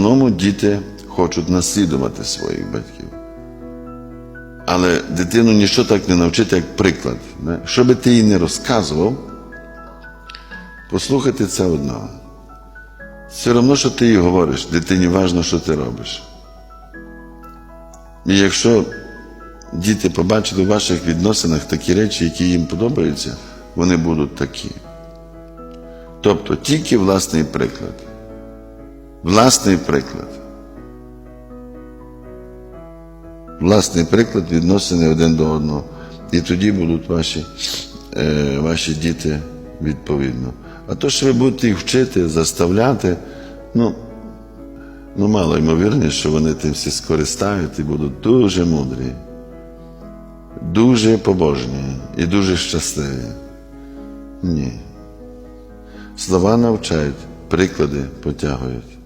основному діти хочуть наслідувати своїх батьків. Але дитину нічого так не навчити, як приклад. Що би ти їй не розказував, послухати це одно. Все одно, що ти їй говориш, дитині важливо, що ти робиш. І якщо діти побачать у ваших відносинах такі речі, які їм подобаються, вони будуть такі. Тобто тільки власний приклад. Власний приклад. Власний приклад відносини один до одного. І тоді будуть ваші, е, ваші діти відповідно. А то, що ви будете їх вчити, заставляти, ну, ну мало ймовірніше, що вони тим всі скористають і будуть дуже мудрі, дуже побожні і дуже щасливі. Ні. Слова навчають, приклади потягують.